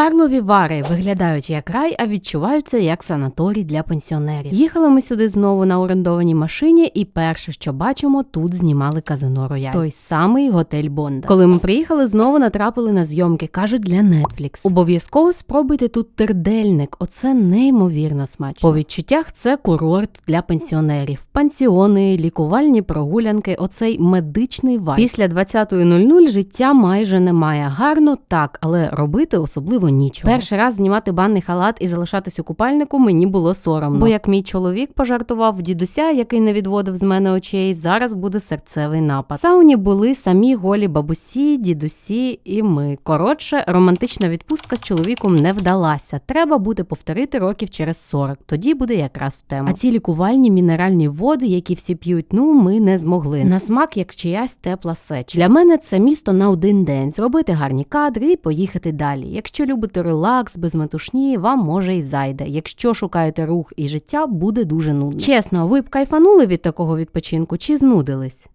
Карлові Вари виглядають як рай, а відчуваються як санаторій для пенсіонерів. Їхали ми сюди знову на орендованій машині, і перше, що бачимо, тут знімали казино Рояль. Той самий готель Бонда. Коли ми приїхали, знову натрапили на зйомки. кажуть для Netflix. Обов'язково спробуйте тут тердельник. Оце неймовірно смачно. По відчуттях це курорт для пенсіонерів, пансіони, лікувальні прогулянки. Оцей медичний вайб. Після 20.00 життя майже немає. Гарно так, але робити особливо нічого. Перший раз знімати банний халат і залишатись у купальнику мені було соромно. Бо як мій чоловік пожартував дідуся, який не відводив з мене очей, зараз буде серцевий напад. В сауні були самі голі бабусі, дідусі і ми. Коротше, романтична відпустка з чоловіком не вдалася. Треба буде повторити років через 40. Тоді буде якраз в тему. А ці лікувальні мінеральні води, які всі п'ють, ну ми не змогли. На смак як чиясь тепла сеч. Для мене це місто на один день. Зробити гарні кадри і поїхати далі. Якщо любите релакс без метушні, вам може і зайде. Якщо шукаєте рух і життя, буде дуже нудно. Чесно, ви б кайфанули від такого відпочинку чи знудились?